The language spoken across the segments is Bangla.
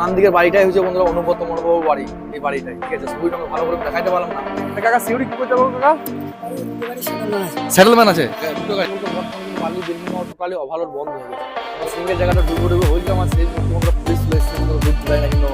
ডান দিকের বাড়িটাই হচ্ছে বন্ধুরা অনুব্রত মনোবাবু বাড়ি এই বাড়িটাই। ঠিক আছে ছবিটা ভালো করে দেখাইতে পারলাম না। কাকা সিউড়ি কি করতে পারব কাকা? সেটেলমেন্ট আছে। বালি বিল্ডিং ওভারলোড বন্ধ হয়ে গেছে। সিঙ্গেল জায়গাটা ডুবো ডুবো আমার সেই তোমরা পুলিশ ঢুকতে দেয় না কিন্তু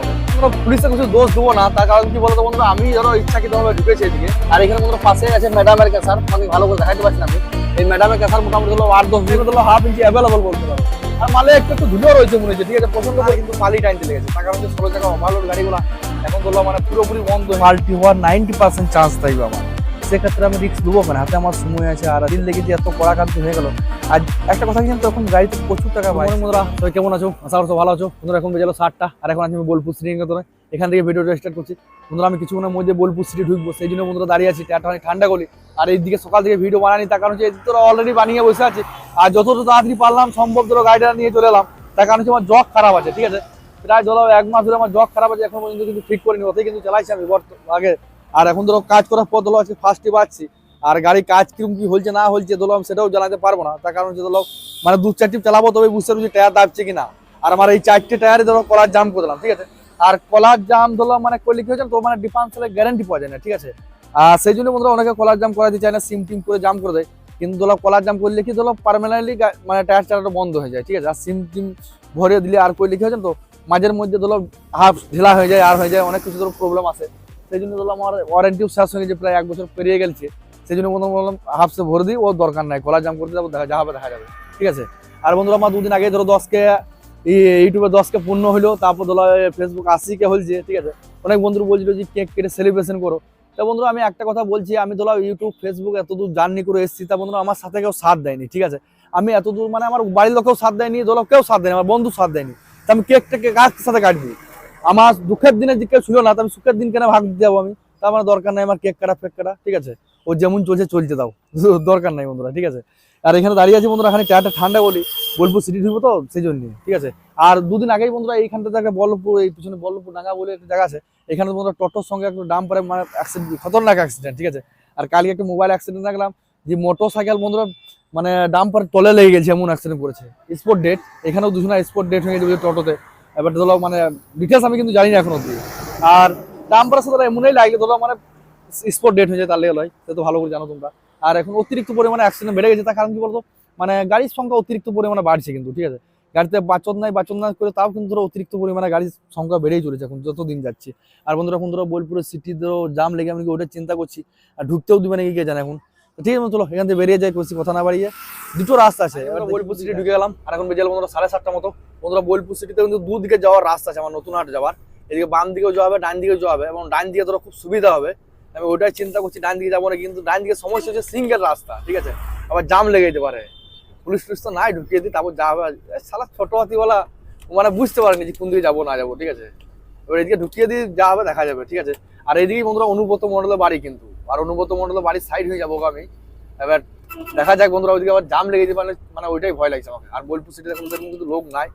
পুলিশে কিছু দোষ দেবো না তার কারণ কি বলতো বন্ধুরা আমি ধরো ইচ্ছাকৃতভাবে ঢুকেছি এদিকে আর এখানে বন্ধুরা পাশে আছে ম্যাডামের ক্যাসার আমি ভালো করে দেখাইতে পারছি না আমি। এই ম্যাডামের ক্যাসার মোটামুটি হলো আট দশ দিন হলো হাফ ইঞ্চি অ্যাভেলেবল বলতে পারো। আর মালে একটু একটু ধুলো রয়েছে মনে হচ্ছে, ঠিক আছে? প্রচণ্ড করে কিন্তু মালই টাইম লেগেছে। তার কারণ হচ্ছে ষোলো টাকা ওভারলোড গাড়িগুলো এখন ধরলো মানে পুরোপুরি বন্ধ। মালটি হওয়ার নাইনটি পার্সেন্ট চান্স থাকবে আমার সেক্ষেত্রে আমি রিস্ক দেবো মানে হাতে আমার সময় আছে আর দিন লেগে যে এত কড়াকান্ত হয়ে গেল। আর একটা কথা কিন্তু এখন গাড়িতে প্রচুর টাকা পাই বন্ধুরা তুমি কেমন আছো? আশা করছ ভালো আছো। বন্ধুরা, এখন বেজে সাতটা, আর এখন আমি বোলপুর তোরা এখান থেকে ভিডিওটা স্টার্ট করছি। বন্ধুরা, আমি কিছুক্ষণের মধ্যে বোলপুর সিটি ঢুকবো। সেই জন্য বন্ধুরা দাঁড়িয়ে আছি একটা অনেক ঠান্ডা গলি। আর এইদিকে সকাল থেকে ভিডিও বানানি তার কারণ হচ্ছে তোরা অলরেডি বানিয়ে বসে আছে। আর যতটা তাড়াতাড়ি পারলাম, সম্ভব ধরো গাড়িটা নিয়ে চলে এলাম। তার কারণ হচ্ছে আমার জগ খারাপ আছে, ঠিক আছে? প্রায় ধরো এক মাস ধরে আমার জগ খারাপ আছে, এখন পর্যন্ত কিন্তু ঠিক করিনি। ওতেই কিন্তু চালাইছি আমি আগে। আর এখন ধরো কাজ করার পর ধরো আজকে ফার্স্টে পাচ্ছি আর গাড়ি কাজ কীরকম কি হচ্ছে না হচ্ছে ধরো আমি সেটাও জানাতে পারব না। তার কারণ হচ্ছে ধরো মানে দু চারটি চালাবো তবে বুঝতে পারছি টায়ার দাবছে কিনা। আর আমার এই চারটে টায়ারে ধরো কলার জাম করে দিলাম, ঠিক আছে? আর কলার জাম ধরো মানে করলে কি হচ্ছে তো মানে ডিফারেন্সিয়ালের গ্যারান্টি পাওয়া যায় না, ঠিক আছে? আর সেই জন্য বন্ধুরা অনেকে কলার জাম করাতে চায় না সিম টিম করে জাম করে দেয়। কিন্তু ধরো কলার জাম করলে কি ধরো পারমানেন্টলি মানে টায়ার চালাটা বন্ধ হয়ে যায়, ঠিক আছে? আর সিম টিম ভরে দিলে আর করলে কি হচ্ছে তো মাঝের মধ্যে ধরো হাফ ঢিলা হয়ে যায়, আর হয়ে যায়, অনেক কিছু ধরো প্রবলেম আছে সেই জন্য ধরো আমার ওয়ারেন্টিও শেষ হয়ে গেছে, প্রায় এক বছর পেরিয়ে গেছে। সেই জন্য বন্ধু বললাম হাফসে ভরে দিই, ও দরকার নাই কলার জাম করতে যাব, দেখা যা হবে দেখা যাবে। ঠিক আছে? আর বন্ধুরা আমার দুদিন আগে ধরো দশকে ইউটিউবে দশকে পূর্ণ হলো তারপর ধরো ফেসবুক আশিকে হয়েছে ঠিক আছে? অনেক বন্ধু বলছিল যে, কেক কেটে সেলিব্রেশন করো। তা বন্ধুরা, আমি একটা কথা বলছি, আমি ধরো ইউটিউব ফেসবুক এত দূর জার্নি করে এসেছি, তা বন্ধুরা, আমার সাথে কেউ সাথ দেয়নি, ঠিক আছে? আমি এত দূর মানে আমার বাড়ির লোকেও সাথ দেয়নি, ধরো কেউ সাথ দেয়নি, আমার বন্ধু সাথ দেয়নি। তা আমি কেকটাকে কার সাথে কাটবি? আমার দুঃখের দিনে যে কেউ ছিল না আমি সুখের দিন কেন ভাগ দিয়ে যাব আমি? তা আমার দরকার নাই, আমার কেক কাটা, ফেক কাটা, ঠিক আছে? ও যেমন চলছে, চলতে দাও। দরকার নাই বন্ধুরা, ঠিক আছে? আর এখানে দাঁড়িয়ে আছি বন্ধুরা, এখানে টায়ারটা ঠান্ডা বলি, বোলপুর সিটি ঢুকবো তো সেই জন্য ঠিক আছে? আর দুদিন আগেই বন্ধুরা এইখানটাতে একটা বল্লভপুর, এই পিছনে বল্লভপুর ডাঙ্গা বলে একটা জায়গা আছে, এখানে বন্ধুরা টোটোর সঙ্গে একটা ডাম পরে মানে অ্যাক্সিডেন্ট খতরনাক অ্যাক্সিডেন্ট ঠিক আছে? আর কালকে একটা মোবাইল অ্যাক্সিডেন্ট দেখলাম, যে মোটর সাইকেল বন্ধুরা মানে ডাম পরে তলে লেগে গেছে, এমন অ্যাক্সিডেন্ট করেছে। স্পোর্ট ডেট এখানেও দুজনে স্পোর্ট ডেট হয়ে গেছে টোটোতে। এবার ধরো মানে ডিটেলস আমি কিন্তু জানি না এখন অব্দি আর ডাম পরে সাথে এমনই লাগলে ধরো মানে স্পোর্ট ডেট হয়ে যায় তার লেগে লয়, সে তো ভালো করে জানো তোমরা। আর এখন অতিরিক্ত পরিমাণে অ্যাক্সিডেন্ট বেড়ে গেছে, তার কারণ কি বলতো? মানে গাড়ির সংখ্যা অতিরিক্ত পরিমাণে বাড়ছে কিন্তু, ঠিক আছে? গাড়িতে বাচন নাই বাচন নাই করে তাও কিন্তু অতিরিক্ত পরিমাণে গাড়ির সংখ্যা বেড়েই চলেছে এখন যত দিন যাচ্ছে। আর বন্ধুরা, এখন ধরো বোলপুরের সিটি ধরো, জাম লেগে আমি ওটা চিন্তা করছি। আর ঢুকতেও দিবে নাকি কে জানে এখন? ঠিক আছে চলো এখান থেকে বেরিয়ে যাই বেশি কথা না বাড়িয়ে। দুটো রাস্তা আছে এবার বোলপুর সিটি ঢুকে গেলাম আর এখন বেজে বন্ধুরা সাড়ে সাতটা মতো। বন্ধুরা বোলপুর সিটিতে কিন্তু দুদিকে যাওয়ার রাস্তা আছে আমার নতুন হাট যাওয়ার। এদিকে বাম দিকেও যাওয়া হবে ডান দিকেও যাওয়া হবে এবং ডান দিকে ধরো খুব সুবিধা হবে। আমি ওটাই চিন্তা করছি ডান দিকে যাব না কিন্তু ডান দিকে সমস্যা হচ্ছে সিঙ্গেল রাস্তা ঠিক আছে? আবার জাম লেগে যেতে পারে। পুলিশ টুলিশ তো নাই ঢুকিয়ে দিই তারপর যাওয়া হবে। শালা ছোট হাতিওয়ালা মানে বুঝতে পারেনি যে কোন দিকে যাব না যাব ঠিক আছে? এবার এদিকে ঢুকিয়ে দিয়ে যা হবে দেখা যাবে ঠিক আছে? আর এদিকে বন্ধুরা অনুব্রত মন্ডলের বাড়ি কিন্তু। আর অনুব্রত মন্ডলের বাড়ির সাইড হয়ে যাব আমি। এবার দেখা যাক বন্ধুরা, ওইদিকে আবার জাম লেগে যেতে পারে মানে ওইটাই ভয় লাগছে আমাকে। আর বোলপুর সিটিতে এখন সেরকম কিন্তু লোক নাই।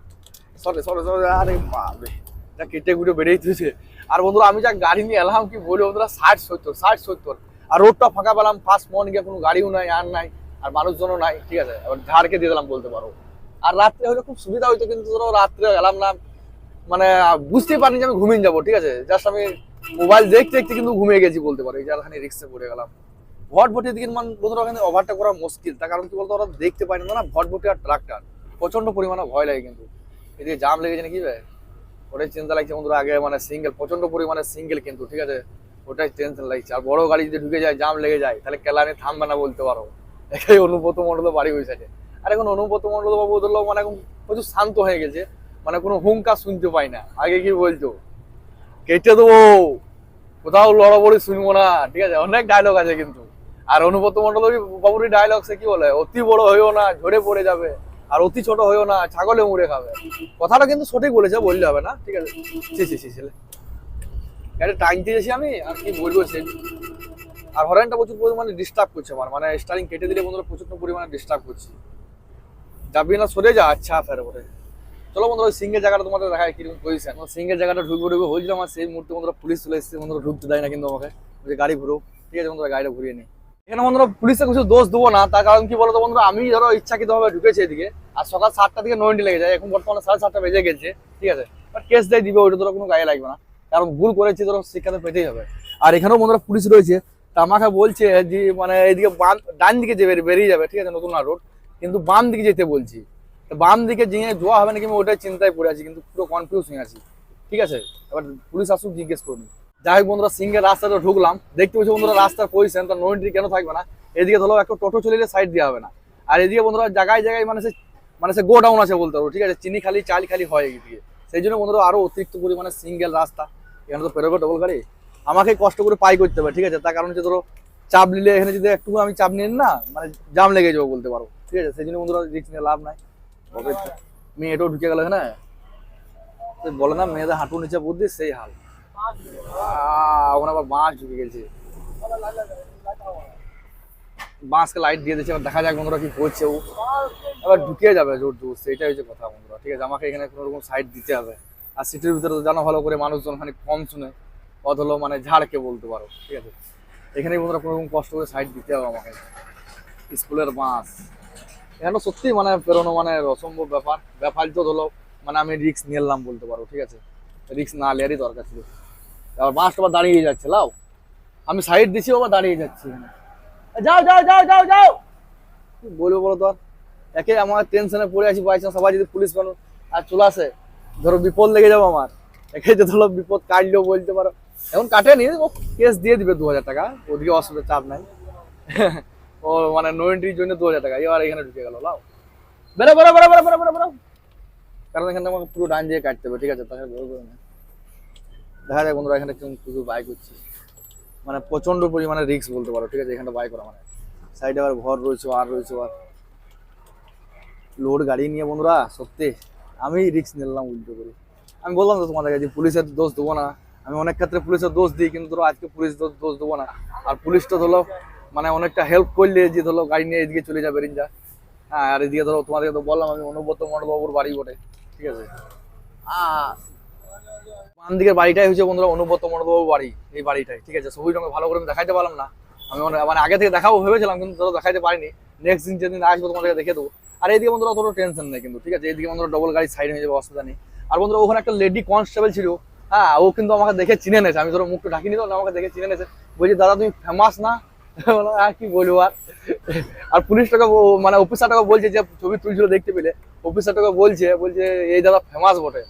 সরে সরে সরে, আরে বাপরে, যা কেটে কুটে বেড়েই তুলছে আর বন্ধুরা, আমি যা গাড়ি নিয়ে এলাম, কি বলি বন্ধুরা, ষাট, সত্তর ষাট, সত্তর। আর রোডটা ফাঁকা পেলাম ফার্স্ট মর্নিংয়ে কোনো গাড়িও নাই, আর নাই, আর মানুষজনও নাই, ঠিক আছে? এবার ঝাড়কে দিয়ে দিলাম বলতে পারো। আর রাত্রে হলে খুব সুবিধা হইতো, কিন্তু ধরো রাত্রে গেলাম না মানে বুঝতেই পারিনি যে আমি ঘুমিয়ে যাব, ঠিক আছে? জাস্ট আমি মোবাইল দেখতে দেখতে কিন্তু ঘুমিয়ে গেছি বলতে পারো, এই রিক্সে পড়ে গেলাম। ভটভটির দিকে মান বন্ধুরা ওখানে ওভারটা করা মুশকিল, তার কারণ কি বলতো ওরা দেখতে পায় না না ভটভটি আর ট্রাক্টর প্রচণ্ড পরিমাণে ভয় লাগে কিন্তু। এদিকে জাম লেগেছে নাকি ভাই ওটাই চিন্তা লাগছে বন্ধুরা, আগে মানে সিঙ্গেল প্রচণ্ড পরিমাণে সিঙ্গেল কিন্তু, ঠিক আছে? ওটাই টেনশন লাগছে। আর বড় গাড়ি যদি ঢুকে যায় জাম লেগে যায়, তাহলে কেলানি থামবে না বলতে পারো। একাই অনুব্রত মন্ডল বাড়ি হয়ে থাকে আর এখন অনুব্রত মন্ডল বাবু ধরলো মানে এখন প্রচুর শান্ত হয়ে গেছে মানে কোনো হুঙ্কা শুনতে পাই না। আগে কি বলতো? কেটে দেবো। কোথাও লড়াবড়ি শুনব না, ঠিক আছে? অনেক ডায়লগ আছে কিন্তু। আর অনুব্রত মন্ডল বাবুর ডায়লগ সে কি বলে? অতি বড় হইও না, ঝরে পড়ে যাবে। আর অতি ছোট হইও না, ছাগলে মুড়ে খাবে। কথাটা কিন্তু সঠিক বলেছে, বললে হবে না, ঠিক আছে? ছি ছি ছেলে গাড়ি টাইমতে গেছি আমি, আর কি বলব সে? আর হরেনটা প্রচুর পরিমাণে ডিস্টার্ব করছে আমার। মানে স্টারিং কেটে দিলে বন্ধুরা প্রচুর পরিমাণে ডিস্টার্ব করছে। যাবি না, সরে যা আচ্ছা ফের ওরে চলো বন্ধুরা ওই সিঙ্গেল জায়গাটা তোমাদের দেখায় কীরকম পজিশন সিঙ্গেল জায়গাটা ঢুকবো ঢুকবো হয়েছিল আমার সেই মুহূর্তে বন্ধুরা পুলিশ চলে এসেছে বন্ধুরা ঢুকতে দেয় না কিন্তু আমাকে। যে গাড়ি ঘুরো ঠিক আছে বন্ধুরা গাড়িটা ঘুরিয়ে নিই। এখানে বন্ধুরা পুলিশে কিছু দোষ দেবো না তার কারণ কি বলতো বন্ধুরা আমি ধরো ইচ্ছাকৃতভাবে ঢুকেছি এদিকে আর সকাল সাতটা থেকে নয়টি লেগে যায় এখন বর্তমানে সাড়ে সাতটা বেজে গেছে ঠিক আছে। কেস দেয় দিবে ওইটা ধরো কোনো গায়ে লাগবে না। কারণ ভুল করেছি ধরো শিক্ষা তো পেতেই হবে। আর এখানেও বন্ধুরা পুলিশ রয়েছে তা আমাকে বলছে যে মানে এইদিকে বাম ডান দিকে যে বেরিয়ে- যাবে ঠিক আছে নতুন রোড কিন্তু বাম দিকে যেতে বলছি। বাম দিকে যে যাওয়া হবে নাকি আমি ওটাই চিন্তায় পড়ে আছি, কিন্তু পুরো কনফিউজ হয়ে আছি। ঠিক আছে? এবার পুলিশ আসুক, জিজ্ঞেস করুন যাই হোক বন্ধুরা সিঙ্গের রাস্তাটা ঢুকলাম। দেখতে পাচ্ছি বন্ধুরা, রাস্তার পজিশন তার নো এন্ট্রি কেন থাকবে না? এদিকে ধরো, একটা টোটো চলে গেলে সাইড দেওয়া হবে না। আর এদিকে বন্ধুরা, জায়গায় জায়গায় মানে সে মানে সে গোডাউন আছে বলতে পারব ঠিক আছে? চিনি খালি, চাল খালি হয় এদিকে। সেই জন্য বন্ধুরা, আরও অতিরিক্ত পরিমাণে সিঙ্গেল রাস্তা। এখানে তো পেরোবে ডবল গাড়ি। আমাকে কষ্ট করে পাই করতে হবে, ঠিক আছে? তার কারণ হচ্ছে ধরো, চাপ নিলে এখানে যদি একটু আমি চাপ নিন না মানে জাম লেগে যাব বলতে পারো। ঠিক আছে? সেই জন্য বন্ধুরা রিক্স নিয়ে লাভ নাই। তবে মেয়ে ঢুকে গেল এখানে তো বলে না, মেয়েদের হাঁটু নিচে বুদ্ধি, সেই হাল। ওখানে আবার বাঁশ ঢুকে গেছে। বাঁশকে লাইট দিয়ে দিচ্ছে দেখা যাক বন্ধুরা কি করছে ও। এবার ঢুকিয়ে যাবে জোর জোর সেটাই হচ্ছে কথা বন্ধুরা, ঠিক আছে? আমাকে এখানে কোনো রকম সাইড দিতে হবে। আর সিটির ভিতরে তো জানো, ভালো করে মানুষজন খানিক কম শুনে অথলো মানে ঝাড়কে বলতে পারো, ঠিক আছে? এখানে বন্ধুরা কোনো রকম কষ্ট করে সাইড দিতে হবে আমাকে। স্কুলের বাস এখানে সত্যি মানে পেরোনো মানে অসম্ভব ব্যাপার। ব্যাপার তো হলো মানে আমি রিক্স নিলাম বলতে পারো, ঠিক আছে? রিক্স না নেওয়ারই দরকার ছিল। আবার বাসটা আবার দাঁড়িয়ে যাচ্ছে, লাও। আমি সাইড দিছি আবার দাঁড়িয়ে যাচ্ছি যাও যাও যাও যাও যাও! কি বলব বলো তো আর? একে আমার টেনশনে পড়ে আছি বাই সবাই যদি পুলিশ মানুষ আর চলে আসে, ধরো বিপদ লেগে যাব আমার। একে যে ধরো বিপদ কাটলেও বলতে পারো। এখন কাটেনি, ও কেস দিয়ে দিবে দু হাজার টাকা, ওদিকে অসুবিধা চাপ নাই। ও মানে নো এন্ট্রির জন্য দু হাজার টাকা। এবার এখানে ঢুকে গেল, লাও। বেরো বেরো বেরো বেরো বেরো বেরো বেরো। কারণ এখানে আমাকে পুরো ডান দিয়ে কাটতে হবে, ঠিক আছে? তাহলে বেরোবে না। দেখা যায় বন্ধুরা, এখানে কেমন কিছু মানে প্রচণ্ড পরিমাণে রিস্ক বলতে পারো, ঠিক আছে? এখানে বাইক করা মানে। সাইডে আবার ঘর রয়েছে, আর রয়েছে আর লোড গাড়ি নিয়ে বন্ধুরা, সত্যি, আমি রিক্স নিলাম উল্টো করে। আমি বললাম তো তোমাদেরকে যে পুলিশের দোষ দেবো না। আমি অনেক ক্ষেত্রে পুলিশের দোষ দিই, কিন্তু ধরো আজকে পুলিশ দোষ দেবো না। আর পুলিশ তো ধরো মানে অনেকটা হেল্প করলে যে ধরো গাড়ি নিয়ে এদিকে চলে যাবে রিঞ্জা। হ্যাঁ আর এদিকে ধরো তোমাদেরকে তো বললাম আমি অনুব্রত মন্ডবাবুর বাড়ি বটে ঠিক আছে? বাম দিকের বাড়িটাই হচ্ছে বন্ধুরা অনুব্রত মন্ডবাবুর বাড়ি এই বাড়িটাই ঠিক আছে? সবুজ রঙে ভালো করে আমি দেখাইতে পারলাম না। আমি মানে- মানে আগে থেকে দেখাবো ভেবেছিলাম কিন্তু ধরো দেখাইতে পারিনি। নেক্সট দিন যেদিন আসব তোমাদেরকে দেখে দেবো। আর এইদিকে বন্ধুরা অতটা টেনশন নেই কিন্তু ঠিক আছে? এইদিকে বন্ধুরা ডবল গাড়ি সাইড হয়ে যাবে অসুবিধা নেই। আর বন্ধুরা ওখানে একটা লেডি কনস্টেবল ছিল হ্যাঁ ও কিন্তু আমাকে দেখে চিনে নেছে। আমি ধরো মুখটা ঢাকিনি তো আমাকে দেখে চিনে নেছে। বলছি দাদা তুমি ফেমাস না? আর কি বলব, আর আর মানে অফিসারটাকে বলছে যে, ছবি তুলছিল দেখতে পেলে। অফিসারটাকে বলছে বলছে, এই দাদা ফেমাস বটে।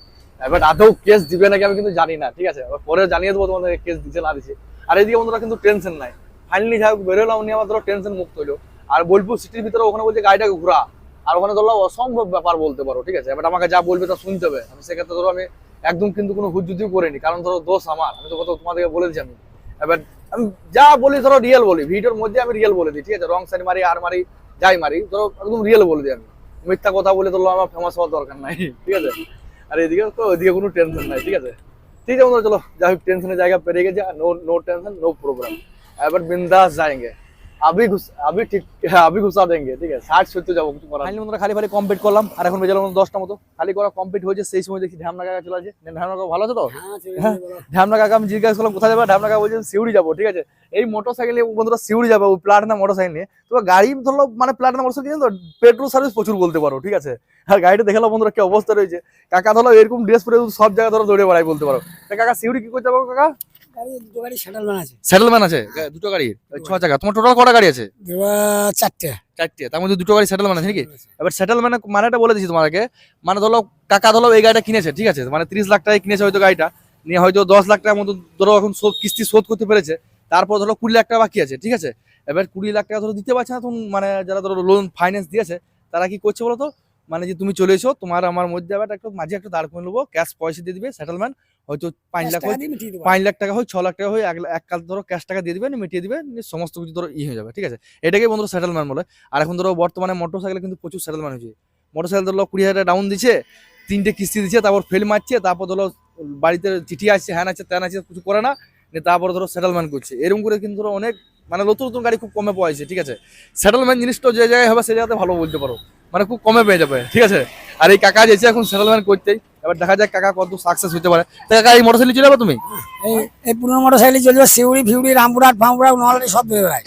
এবার আদৌ কেস দিবে নাকি আমি কিন্তু জানি না, ঠিক আছে? পরে জানিয়ে দেবো তোমাদের কেস দিচ্ছে না দিচ্ছে আর বন্ধুরা কিন্তু টেনশন নাই। ফাইনালি যাই হোক, বেরোলাম, নিয়ে আমার ধরো টেনশন মুক্ত হলো আর বোলপুর সিটির ভিতরে ওখানে বলছে গাড়িটাকে ঘোরা। আর ওখানে ধরো অসম্ভব ব্যাপার বলতে পারো, ঠিক আছে? এবার আমাকে যা বলবে তা শুনতে হবে। আমি সেক্ষেত্রে ধরো আমি একদম কিন্তু কোনো হুজুতিও করিনি, কারণ ধরো দোষ আমার। আমি তো কত তোমাদেরকে বলে দিচ্ছি আমি। এবার আমি যা বলি ধরো রিয়েল বলি, ভিডিওর মধ্যে আমি রিয়েল বলে দিই, ঠিক আছে? রং সাইড মারি, আর মারি, যাই মারি, ধরো একদম রিয়েল বলে দিই আমি। মিথ্যা কথা বলে তো আমার ফেমাস হওয়ার দরকার নাই, ঠিক আছে? আর এদিকে তো ওইদিকে কোনো টেনশন নাই, ঠিক আছে? ঠিক আছে চলো, যাই হোক টেনশনের জায়গা পেরিয়ে গেছে no no tension no programme এবার বিন্দাস যাएंगे ঠিক ঠিক আছে যাব বন্ধুরা খালি কমপ্লিট করলাম আর এখন খালি কমপ্লিট হয়েছে সেই সময় চলে তো? হ্যাঁ? আমি কোথায় যাবে? সিউড়ি যাব ঠিক আছে? এই মোটর সাইকেল বন্ধুরা সিউড়ি মোটর সাইকেল নিয়ে। গাড়ি মানে মোটর তো পেট্রোল সার্ভিস প্রচুর বলতে পারো ঠিক আছে? আর গাড়িটা দেখাল বন্ধুরা কি অবস্থা রয়েছে। কাকা ধরো এরকম ড্রেস পরে সব জায়গায় ধরো দৌড়ে বেড়াই বলতে পারো। কাকা সিউড়ি কি করতে পারো কাকা? আছে। দুটো গাড়ি? ছ চাকা। তোমার টোটাল কটা গাড়ি আছে? চারটে। চারটে। তার মধ্যে দুটো গাড়ি আছে নাকি? এবার মানেটা বলে দিচ্ছি তোমাকে মানে ধরো কাকা ধরো এই গাড়িটা কিনেছে ঠিক আছে? মানে তিরিশ লাখ টাকায় কিনেছে হয়তো গাড়িটা। নিয়ে হয়তো দশ লাখ টাকার মতো ধরো এখন কিস্তি শোধ করতে পেরেছে। তারপর ধরো কুড়ি লাখ টাকা বাকি আছে ঠিক আছে? এবার কুড়ি লাখ টাকা ধরো দিতে পারছে না তখন মানে যারা ধরো লোন ফাইন্যান্স দিয়েছে তারা কি করছে বলো তো মানে যে তুমি চলে এসো তোমার আমার মধ্যে আবার একটা মাঝে একটা দাঁড় করে নেব ক্যাশ পয়সা দিয়ে দিবে সেটেলমেন্ট হয়তো পাঁচ লাখ পাঁচ লাখ টাকা হয় ছ লাখ টাকা হয় এক কাল ধরো ক্যাশ টাকা দিয়ে দিবেন মিটিয়ে দিবেন সমস্ত কিছু ধরো ই হয়ে যাবে ঠিক আছে? এটাকে বন্ধুরা সেটেলমেন্ট বলে। আর এখন ধরো বর্তমানে মোটর সাইকেলে কিন্তু প্রচুর সেটেলমেন্ট হয়েছে। মোটর সাইকেল ধরো কুড়ি হাজার ডাউন দিচ্ছে তিনটে কিস্তি দিচ্ছে তারপর ফেল মারছে তারপর ধরো বাড়িতে চিঠি আসছে হ্যান আছে ত্যান আছে কিছু করে না তারপর ধরো সেটেলমেন্ট করছে। এরকম করে কিন্তু ধরো অনেক মানে নতুন নতুন গাড়ি খুব কমে পাওয়া যাচ্ছে ঠিক আছে? সেটেলমেন্ট জিনিসটা যে জায়গায় হবে সেই জায়গাতে ভালো বলতে পারো। মানে খুব কমে পেয়ে যাবে ঠিক আছে? আর এই কাকা যেছে এখন সেটেলমেন্ট করতেই এবার দেখা যাক কাকা কত সাকসেস হতে পারে। তা কাকা এই মোটর সাইকেল চলে যাবে তুমি? এই পুরনো মোটর সাইকেল যাবে সিউড়ি ফিউড়ি রামপুরহাট ফামপুরহাট নলারি সব বের হয়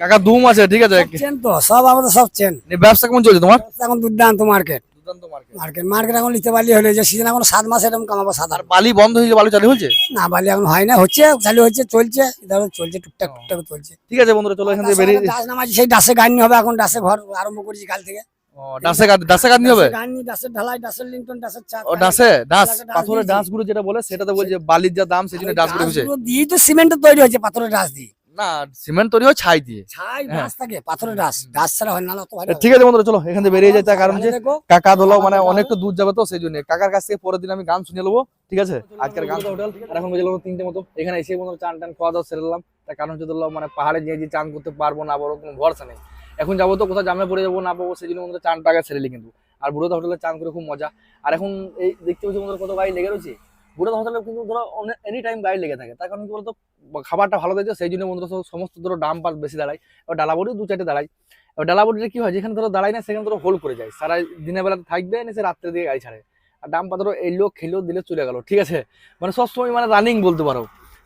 কাকা দুম আছে ঠিক আছে? চেন তো সব আমাদের সব চেন। ব্যবসা কেমন চলছে তোমার? এখন দুর্দান্ত মার্কেট দুর্দান্ত মার্কেট মার্কেট মার্কেট এখন নিতে পারলে হলে যে সিজন এখন সাত মাস এরকম কামাবো সাত আর বালি বন্ধ হয়ে গেছে চালু হয়েছে? না বালি এখন হয় না হচ্ছে চালু হচ্ছে চলছে ধরো চলছে টুকটাক টুকটাক চলছে। ঠিক আছে বন্ধুরা চলো এখান থেকে বেরিয়ে ডাস নামাজি সেই ডাসে গাড়ি হবে এখন ডাসে ঘর আরম্ভ করেছি কাল থেকে। ডাসে ডাসে কাটনি হবে? গাড়ি ঢালাই ও ডাসে ডাস পাথরের। যেটা বলে সেটাতে বলছে বালির যা দাম সেই জন্য দিয়ে তো সিমেন্টের তৈরি হয়েছে পাথরের ডাস দিয়ে। না সিমেন্ট তৈরি হয় ছাই দিয়ে। ছাই হ্যাঁ। ডাস থাকে পাথরের ডাস ডাস ছাড়া হয় না না তো হয় ঠিক আছে বন্ধুরা চলো এখান থেকে বেরিয়ে যাই তার কারণ যে কাকা ধরলো মানে অনেকটা দূর যাবে তো সেই জন্য। কাকার কাছ থেকে পরের দিন আমি গান শুনে নেব ঠিক আছে? আজকের গান। হোটেল। আর এখন বেজে গেলো তিনটে মতো। এখানে এসে বন্ধুরা চান টান খাওয়া দাওয়া সেরে নিলাম। তার কারণ হচ্ছে ধরলো মানে পাহাড়ে গিয়ে যে চান করতে পারব না বড় কোনো ভরসা নেই। এখন যাব তো কোথাও জামে পড়ে যাব না পাবো সেই জন্য বন্ধুরা চান টাকা সেরেলি কিন্তু। আর বুড়োদা হোটেলে চান করে খুব মজা। আর এখন এই দেখতে পাচ্ছি বন্ধুরা কত গাড়ি লেগে রয়েছে? বুড়োদা হোটেলে কিন্তু ধরো এনি টাইম গাড়ি লেগে থাকে। তার কারণ কি বলতো? খাবারটা ভালো দিয়েছে সেই জন্য বন্ধুরা সমস্ত ধরো ডাম পাল বেশি দাঁড়ায়। এবার ডালাবড়ি দু চারটে দাঁড়ায়। এবার ডালাবড়িতে কি হয়, যেখানে ধরো দাঁড়ায় না, সেখানে ধরো হোল করে যায়। সারা দিনের বেলা থাকবে না সে রাত্রে দিয়ে গাড়ি ছাড়ে। আর ডাম পাথর এলো, খেলো, দিলে চলে গেল, ঠিক আছে? মানে সবসময় মানে রানিং বলতে পারো।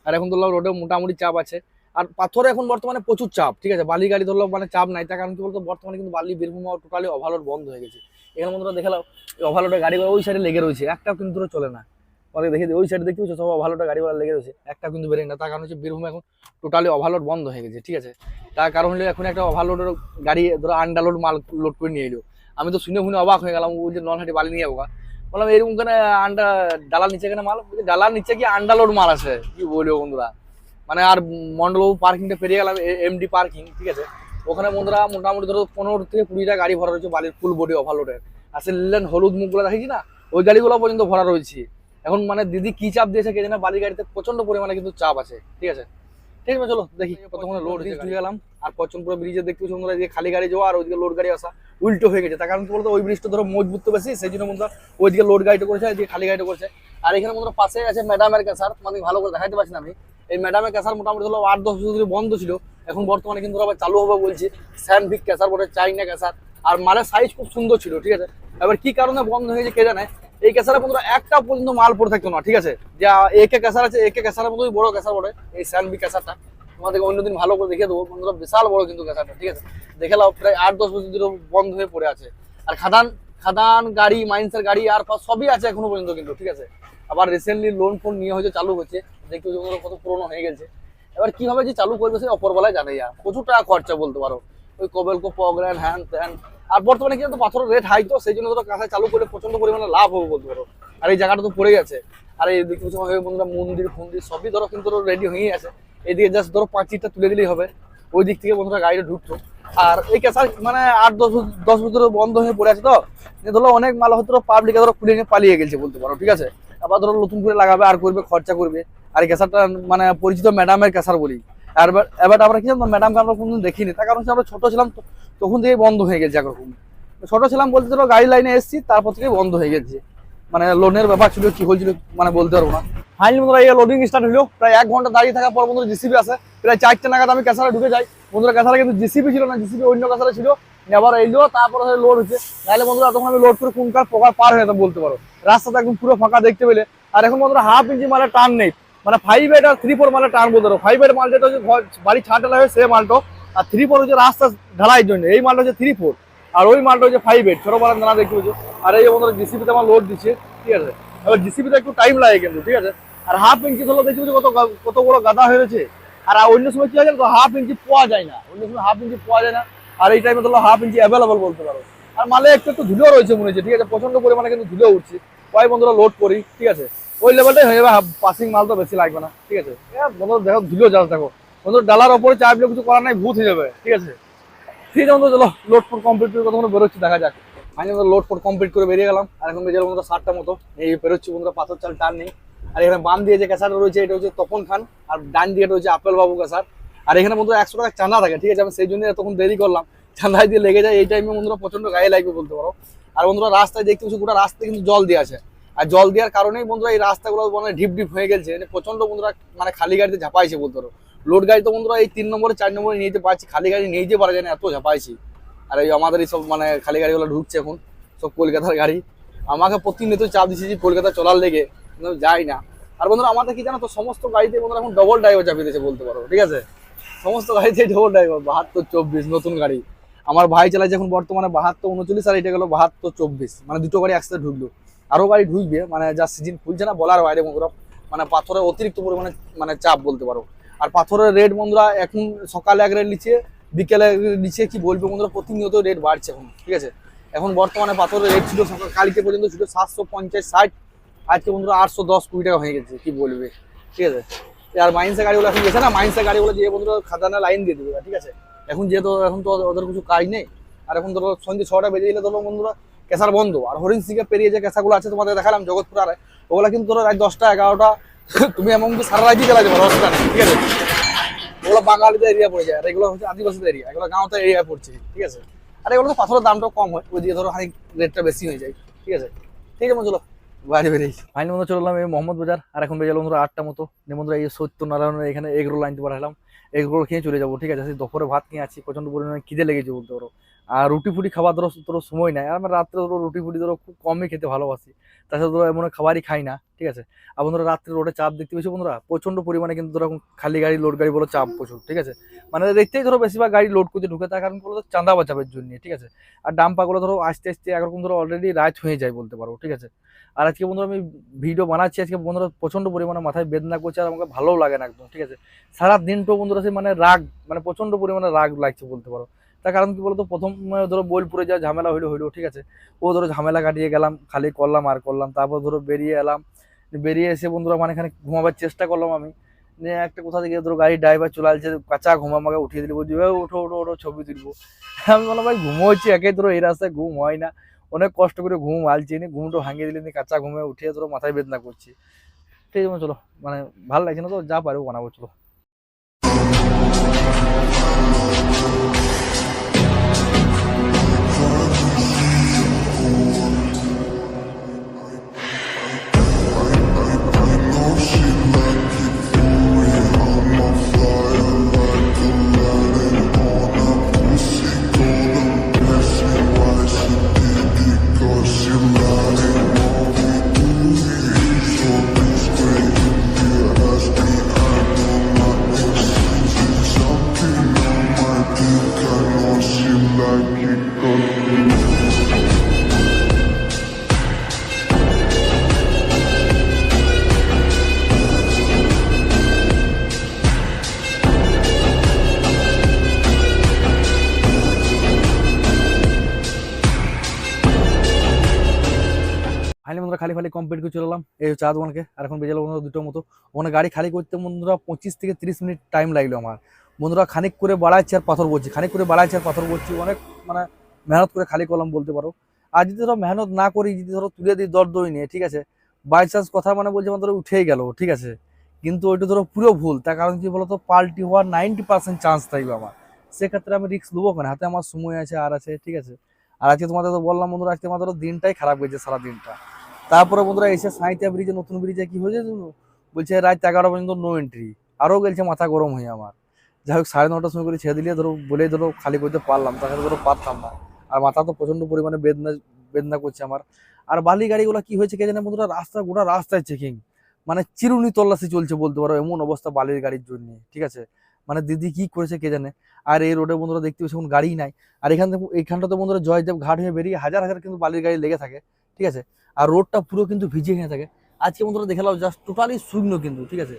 আর এখন ধরলাম রোডে মোটামুটি চাপ আছে। আর পাথরে এখন বর্তমানে প্রচুর চাপ, ঠিক আছে? বালি গাড়ি ধরলাম মানে চাপ নাই। তার কারণ কি বলতো? বর্তমানে কিন্তু বালি, বীরভূম টোটালি ওভারলোড বন্ধ হয়ে গেছে। এখানে বন্ধুরা দেখালাম ওভারলোডের গাড়ি ওই সাইডে লেগে রয়েছে। একটাও কিন্তু চলে না। অনেক দেখে ওই সাইডে দেখতে পাচ্ছ, সব ওভারলোডের গাড়ি লেগে রয়েছে। একটা কিন্তু বেরোয় না, তার কারণ হচ্ছে বীরভূম এখন টোটালি ওভারলোড বন্ধ হয়ে গেছে, ঠিক আছে? তার কারণ হলো এখন একটা ওভারলোডের গাড়ি, ধরো আন্ডারলোড মাল লোড করে নিয়ে এলো। আমি তো শুনে শুনে অবাক হয়ে গেলাম ওই যে নলহাটি বালি নিয়ে যাব বললাম, এরকম কেন আন্ডা ডালার নিচে কেন মাল? ডালার নিচে কি আন্ডারলোড মাল আছে। কি বলব বন্ধুরা? মানে আর মন্ডলবাবু পার্কিংটা পেরিয়ে গেলাম এমডি পার্কিং ঠিক আছে? ওখানে বন্ধুরা মোটামুটি ধরো পনেরো থেকে কুড়িটা গাড়ি ভরা রয়েছে, বালির ফুল বডি ওভারলোডের আর সে হলুদ মুখগুলো দেখেছি না? ওই গাড়িগুলো পর্যন্ত ভরা রয়েছে। এখন মানে দিদি কি চাপ দিয়েছে কে জানে বালি গাড়িতে প্রচণ্ড পরিমাণে কিন্তু চাপ আছে ঠিক আছে? ঠিক আছে চলো দেখি কতক্ষণে লোড দিয়ে গেলাম আর পচনপুর ব্রিজে দেখতে বন্ধুরা এদিকে খালি গাড়ি যাওয়া আর ওইদিকে লোড গাড়ি আসা উল্টো হয়ে গেছে। তার কারণ কি বলতো ওই ব্রিজটা ধরো মজবুত তো বেশি সেই জন্য বন্ধুরা ওইদিকে লোড গাড়িটা করেছে এদিকে খালি গাড়িটা করেছে। আর এখানে বন্ধুরা পাশে আছে ম্যাডামের ক্যাসার তোমাদের ভালো করে দেখাইতে পারছি না আমি। এই ম্যাডামের ক্যাসার মোটামুটি ধরো আট দশ বছর ধরে বন্ধ ছিল এখন বর্তমানে কিন্তু আবার চালু হবে বলছি স্যানভিক ক্যাসার বলে চাইনা ক্যাসার আর মালের সাইজ খুব সুন্দর ছিল ঠিক আছে? এবার কি কারণে বন্ধ হয়েছে কে জানে? এই ক্যাসারে বন্ধুরা একটা পর্যন্ত মাল পড়ে থাকতো না, ঠিক আছে? যে একে ক্যাসার আছে, একে ক্যাসারের মতোই বড় ক্যাসার বলে এই স্যানভিক ক্যাসারটা তোমাদেরকে অন্যদিন ভালো করে দেখিয়ে দেবো। বন্ধুরা বিশাল বড় কিন্তু ক্যাসারটা ঠিক আছে? দেখে নাও, প্রায় আট দশ বছর ধরে বন্ধ হয়ে পড়ে আছে। আর খাদান খাদান গাড়ি মাইন্সের গাড়ি, আর সবই আছে এখনও পর্যন্ত কিন্তু, ঠিক আছে? আবার রিসেন্টলি লোন ফোন নিয়ে হয়তো চালু হচ্ছে। দেখতে কত পুরনো হয়ে গেছে। এবার কীভাবে যে চালু করবে সে অপরবেলায় জানে যা প্রচুর টাকা খরচা বলতে পারো। ওই কবেলকো পগ্রেন হ্যান ত্যান আর বর্তমানে কিন্তু পাথরের রেট হাই তো, সেই জন্য ধরো কাঁথায় চালু করে প্রচণ্ড পরিমাণে লাভ হবে বলতে পারো। আর এই জায়গাটা তো পড়ে গেছে। আর এই পাচ্ছি বন্ধুরা মন্দির, ফন্দির সবই ধরো কিন্তু রেডি হয়ে আছে। এদিকে জাস্ট ধরো পাঁচিরটা তুলে দিলেই হবে। ওই দিক থেকে বন্ধুরা গাড়িটা ঢুকতো। আর এই ক্যাসার মানে আট দশ দশ বছর বন্ধ হয়ে পড়ে আছে তো ধরো অনেক মাল হয়তো পাবলিকে ধরো খুলে নিয়ে পালিয়ে গেছে বলতে পারো, ঠিক আছে? আবার ধরো নতুন করে লাগাবে, আর করবে, খরচা করবে। আর এই ক্যাসারটা মানে পরিচিত ম্যাডামের ক্যাসার বলি। আর এবার আমরা কি জানো ম্যাডামকে আমরা কোনদিন দেখিনি। তার কারণ আমরা ছোট ছিলাম তখন থেকে বন্ধ হয়ে গেছে একরকম ছোট ছিলাম বলতে ধরো গাড়ি লাইনে এসেছি, তারপর থেকে বন্ধ হয়ে গেছে। মানে লোনের ব্যাপার ছিল, কি হয়েছিল মানে বলতে পারব না। ফাইনালি বন্ধুরা, এই লোডিং স্টার্ট হলো। প্রায় এক ঘণ্টা দাঁড়িয়ে থাকার পর বন্ধুরা জিসিবি আসে। প্রায় চারটে নাগাদ আমি ক্যাসারে ঢুকে যাই। বন্ধুরা, ক্যাসারে কিন্তু জিসিবি ছিল না জিসিবি অন্য ক্যাসারে ছিল। আবার এলো, তারপরে লোড হচ্ছে। নাহলে বন্ধুরা, তখন আমি লোড করে কোনকার পোকার পার হয়ে বলতে পারো। রাস্তাটা একদম পুরো ফাঁকা দেখতে পেলে। আর এখন বন্ধুরা হাফ ইঞ্চি মালের টান নেই। মানে ফাইভ এইট আর থ্রি ফোর মালের টান বলতে পারো। ফাইভ এইট মাল যেটা হচ্ছে বাড়ি ঢালাই হয়, সে মালটা। আর থ্রি ফোর হচ্ছে রাস্তা ঢালাইয়ের জন্য। এই মালটা হচ্ছে থ্রি ফোর আর ওই মালটা হচ্ছে ফাইভ এইট ছোট মালের দানা দেখতে পাচ্ছ। আর এই বন্ধুরা জিসিবিতে আমার লোড দিচ্ছে, ঠিক আছে? এবার জিসিবিতে একটু টাইম লাগে কিন্তু, ঠিক আছে? আর হাফ ইঞ্চি হলো দেখছি কত কত বড় গাদা হয়েছে আর অন্য সময় কি হয় তো হাফ ইঞ্চি পাওয়া যায় না। অন্য সময় হাফ ইঞ্চি পাওয়া যায় না। আর এই টাইমে ধরো হাফ ইঞ্চি অ্যাভেলেবল বলতে পারো। আর মালে একটু একটু ধুলো রয়েছে মনে হচ্ছে, ঠিক আছে? প্রচণ্ড পরিমাণে কিন্তু ধুলো উঠছে। কয় বন্ধুরা লোড করি, ঠিক আছে? ওই লেভেলটাই হয়ে যাবে পাসিং মাল তো বেশি লাগবে না, ঠিক আছে? বন্ধুরা, দেখো, ধুলো যাস দেখো। বন্ধুরা ডালার ওপরে চাপলে কিছু করার নাই, ভূত হয়ে যাবে, ঠিক আছে? ঠিক আছে বন্ধু, চলো লোডফোট কমপ্লিট করে কতক্ষণ বেরোচ্ছি, দেখা যাক। লোড ফোর কমপ্লিট করে বেরিয়ে গেলাম, আর এখন বেরিয়ে বন্ধুরা সাতটা মতো। এই বেরোচ্ছি বন্ধুরা, পাথর চাল টান নেই। আর এখানে বাম দিয়ে যে ক্যাসার রয়েছে, এটা হচ্ছে তপন খান, আর ডান দিয়ে রয়েছে আপেল বাবু ক্যাসার। আর এখানে বন্ধুরা একশো টাকা চাঁদা থাকে, ঠিক আছে? আমি সেই জন্য তখন দেরি করলাম। চাঁদায় দিয়ে লেগে যায়, এই টাইমে বন্ধুরা প্রচণ্ড গায়ে লাগবে বলতে পারো। আর বন্ধুরা, রাস্তায় দেখতে পাচ্ছি গোটা রাস্তায় কিন্তু জল দিয়ে আছে। আর জল দেওয়ার কারণেই বন্ধুরা এই রাস্তাগুলো মানে ঢিপ ঢিপ হয়ে গেছে। মানে প্রচণ্ড বন্ধুরা মানে খালি গাড়িতে ঝাপাইছে বলতে পারো। লোড গাড়ি তো বন্ধুরা এই তিন নম্বরে, চার নম্বরে নিয়ে যেতে পারছি, খালি গাড়ি নিয়ে যেতে পারা যায় না, এত ঝাপাইছি আর এই আমাদের এই সব মানে খালি গাড়িগুলো ঢুকছে এখন, সব কলকাতার গাড়ি। আমাকে প্রতিনিয়ত চাপ দিচ্ছে যে কলকাতা চলার লেগে, কিন্তু যাই না। আর বন্ধুরা, আমাদের কি জানো তো, সমস্ত গাড়িতে বন্ধুরা এখন ডবল ড্রাইভার চাপিয়ে দিয়েছে বলতে পারো, ঠিক আছে? সমস্ত গাড়িতে ডবল ড্রাইভার বাহাত্তর, চব্বিশ, নতুন গাড়ি। আমার ভাই চালাচ্ছে এখন বর্তমানে বাহাত্তর, উনচল্লিশ, আর এটা গেলো বাহাত্তর, চব্বিশ। মানে দুটো গাড়ি একসাথে ঢুকলো। আরও গাড়ি ঢুকবে মানে যা সিজন খুলছে না, বলার বাইরে মানে পাথরের অতিরিক্ত পরিমাণে মানে চাপ বলতে পারো। আর পাথরের রেট বন্ধুরা, এখন সকালে এক রেট নিচে বিকেলে এক rate নিচে কি বলবে বন্ধুরা, প্রতিনিয়ত রেট বাড়ছে এখন, ঠিক আছে? এখন বর্তমানে পাথরের রেট ছিল সকাল, কালকে পর্যন্ত ছিল সাতশো পঞ্চাশ ষাট, আজকে বন্ধুরা আটশো দশ কুড়ি টাকা হয়ে গেছে, কি বলবে, ঠিক আছে? আর মাইন্সের গাড়িগুলো এখন গেছে না, মাইন্সের গাড়িগুলো দিয়ে বন্ধুরা খাদানা লাইন দিয়ে দেবে, ঠিক আছে? এখন যেহেতু, এখন তো ওদের- কিছু কাজ নেই, আর এখন ধরো সন্ধ্যে ছটা বেজে গেলে ধরো বন্ধুরা কেসার বন্ধ, আর হরিণ সিংহে পেরিয়ে যে কেসাগুলো আছে তোমাদের দেখালাম জগৎপুর আর ওগুলো কিন্তু ধরো রাত দশটা, এগারোটা তুমি এমনকি সারা রাতই চালাতে পারো অসুবিধা ঠিক আছে? ওগুলো বাঙালিদের এরিয়া পড়ে যায়, আর এগুলো হচ্ছে আদিবাসীদের এরিয়া এগুলো গাঁওতে এরিয়া পড়ছে, ঠিক আছে? আর এগুলো তো পাথরের দামটাও কম হয়, ওই দিকে ধরো খানিক রেটটা বেশি হয়ে যায়, ঠিক আছে? ঠিক আছে চলো বাইরে বেরিয়ে ফাইনাল বন্ধু চললাম এই মোহাম্মদ বাজার, আর এখন বেজে গেল বন্ধুরা আটটা মতো। নিয়ে বন্ধুরা এই সত্যনারায়ণের এখানে এগ রোল আনতে পারলাম এগ রোল খেয়ে চলে যাব, ঠিক আছে? দুপুরে ভাত খেয়ে আছি প্রচণ্ড পরিমাণে খিদে লেগেছে বলতে পারো। আর রুটি ফুটি খাবার ধরো তোর সময় নাই। আমরা রাত্রে ধরো রুটি ফুটি ধরো খুব কমই খেতে ভালোবাসি। তাছাড়া ধরো এমন খাবারই খাই না, ঠিক আছে? আর বন্ধুরা, রাত্রে রোডে চাপ দেখতে পেয়েছি বন্ধুরা? প্রচণ্ড পরিমাণে কিন্তু ধরো খালি গাড়ি লোড গাড়ি বলো চাপ প্রচুর, ঠিক আছে? মানে দেখতেই ধরো বেশিরভাগ গাড়ি লোড করতে ঢুকে তার কারণ বলো চাঁদা বাঁচাবের জন্য, ঠিক আছে? আর ডাম্পাগুলো ধরো আস্তে আস্তে একরকম ধরো অলরেডি রাত হয়ে যায় বলতে পারো, ঠিক আছে? আর আজকে বন্ধুরা আমি ভিডিও বানাচ্ছি, আজকে বন্ধুরা প্রচণ্ড পরিমাণে মাথায় বেদনা করছে আর আমাকে ভালোও লাগে না একদম, ঠিক আছে? সারা দিনটাও বন্ধুরা সে মানে রাগ মানে প্রচণ্ড পরিমাণে রাগ লাগছে বলতে পারো। তার কারণ কি বলতো? প্রথম ধরো বোলপুরে যা ঝামেলা হইল হইল, ঠিক আছে? ও ধরো ঝামেলা কাটিয়ে গেলাম, খালি করলাম, আর করলাম। তারপর ধরো বেরিয়ে এলাম, বেরিয়ে এসে বন্ধুরা মানে এখানে ঘুমাবার চেষ্টা করলাম আমি। নিয়ে একটা কোথা থেকে ধরো গাড়ির ড্রাইভার চলে আসছে, কাঁচা ঘুম আমাকে উঠিয়ে দিল। বলছি, "এই ওঠো ওঠো ওঠো, ছবি তুলবো। আমি বললাম, ভাই, ঘুমোচ্ছি, একে ধরো এই রাস্তায় ঘুম হয় না। অনেক কষ্ট করে ঘুম আলছি নি, ঘুমটা ভাঙিয়ে দিলে কাঁচা ঘুমে উঠিয়ে ধরো মাথায় বেদনা করছি। ঠিক আছে চলো। মানে ভালো লাগছে না তো? যা পারব বানাবো, চলো। ফাইনালি বন্ধুরা খালি খালি কমপ্লিট করে চলে এলাম। এই চা দোকানকে আর এখন বেজে বন্ধুরা দুটোর মতো। ওখানে গাড়ি খালি করতে বন্ধুরা পঁচিশ থেকে তিরিশ মিনিট টাইম লাগল আমার। বন্ধুরা খানিক করে বাড়াচ্ছি আর পাথর বলছি, খানিক করে বাড়াচ্ছি আর পাথর বলছি। অনেক মানে মেহনত করে খালি করলাম বলতে পারো। আর যদি ধরো মেহনত না করি, যদি ধরো তুলে দিই দর দই নিয়ে, ঠিক আছে? বাই চান্স কথা মানে বলছে আমার ধরো উঠেই গেল, ঠিক আছে? কিন্তু ওইটা ধরো পুরো ভুল। তার কারণ কি বলতো? পাল্টি হওয়ার নাইনটি পার্সেন্ট চান্স থাকবে আমার। সেক্ষেত্রে আমি রিস্ক নেব কেন? হাতে আমার সময় আছে, আর আছে, ঠিক আছে? আর আজকে তোমাদের তো বললাম বন্ধুরা, আজকে আমার ধরো দিনটাই খারাপ হয়েছে সারা দিনটা তারপরে বন্ধুরা এসে সাঁইতিয়া ব্রিজে নতুন ব্রিজে কি হয়েছে? বলছে রাত এগারোটা পর্যন্ত নো এন্ট্রি আরও গেছে মাথা গরম হয়ে আমার। যাই হোক, সাড়ে নটার সময় করে ছেড়ে দিলে ধরো, বলেই ধরো খালি করতে পারলাম তাকে ধরো পারতাম না। আর মাথা তো প্রচণ্ড পরিমাণে বেদনা বেদনা করছে আমার। আর বালি গাড়িগুলো কি হয়েছে কে জানে বন্ধুরা? রাস্তা, গোটা রাস্তায় চেকিং মানে চিরুনি তল্লাশি চলছে বলতে পারো, এমন অবস্থা বালির গাড়ির জন্য, ঠিক আছে? মানে দিদি কি করেছে কে জানে? আর এই রোডে বন্ধুরা দেখতে পাচ্ছি এখন গাড়ি নাই। আর এখান থেকে এখানটা তো বন্ধুরা জয়দেব ঘাট হয়ে বেরিয়ে হাজার হাজার কিন্তু বালির গাড়ি লেগে থাকে, ঠিক আছে? আর রোডটা পুরো কিন্তু ভিজে হয়ে থাকে। আজকে বন্ধুরা দেখালাম জাস্ট টোটালি শূন্য কিন্তু, ঠিক আছে?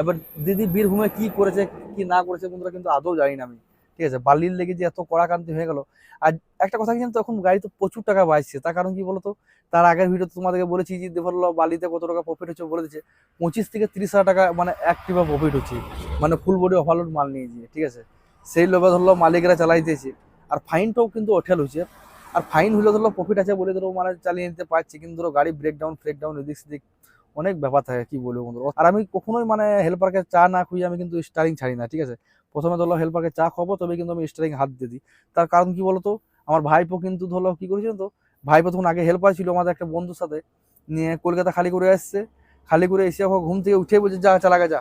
এবার দিদি বীরভূমে কি করেছে, কি না করেছে বন্ধুরা কিন্তু আদৌ জানি না আমি। ঠিক আছে? বালির লেগে যে এত কড়াকান্তি হয়ে গেল। আর একটা কথা কিন্তু এখন গাড়ি তো প্রচুর টাকা বাঁচছে। তার কারণ কি বলতো? তার আগের ভিডিও তোমাদেরকে বলেছি যে দেখল বালিতে কত টাকা প্রফিট হচ্ছে? বলে দিচ্ছে পঁচিশ থেকে তিরিশ হাজার টাকা মানে অ্যাক্টিভা প্রফিট হচ্ছে। মানে ফুল বডি ওভারলোড মাল নিয়ে গিয়ে, ঠিক আছে? সেই লোভে ধরলো মালিকরা চালাই দিয়েছে। আর ফাইনটাও কিন্তু ওঠেল হচ্ছে আর ফাইন হলে ধরো প্রফিট আছে বলে ধরো মানে চালিয়ে নিতে পারছি। কিন্তু ধরো গাড়ি ব্রেকডাউন ফ্রেকডাউন এদিক সেদিক অনেক ব্যাপার থাকে, কি বলব বন্ধু আর আমি কখনোই মানে হেল্পারকে চা না খুঁজে আমি কিন্তু স্টারিং ছাড়ি না, ঠিক আছে? প্রথমে ধরো হেল্পারকে চা খাব তবে কিন্তু আমি স্টারিং হাত দিয়ে দিই। তার কারণ কি বলতো? আমার ভাইপো কিন্তু ধরো কি করেছিল তো? ভাইপো তখন আগে হেল্পার ছিল আমাদের একটা বন্ধুর সাথে, নিয়ে কলকাতা খালি করে আসছে। খালি করে এসে ওকে ঘুম থেকে উঠে বলছে, যা চালাগে যা।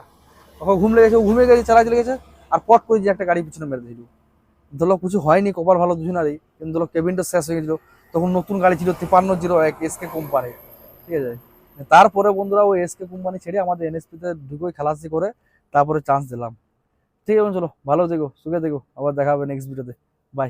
ওকে ঘুম লেগেছে ঘুমে গেছে চালা চলে গেছে, আর পট করে যে একটা গাড়ি পিছনে মেরে দিল। ধরো কিছু হয়নি, কপাল ভালো দুজনারই, কিন্তু ধরো কেবিনটা শেষ হয়ে গেছিল। তখন নতুন গাড়ি ছিল তিপান্ন জিরো এক এসকে কোম্পানি ঠিক আছে? তারপরে বন্ধুরা ওই এসকে কোম্পানি ছেড়ে আমাদের এনএসপিতে ঢুকে খালাসি করে, তারপরে চান্স দিলাম। ঠিক আছে চলো ভালো থেকো সুখে থেকো আবার দেখা হবে নেক্সট ভিডিওতে বাই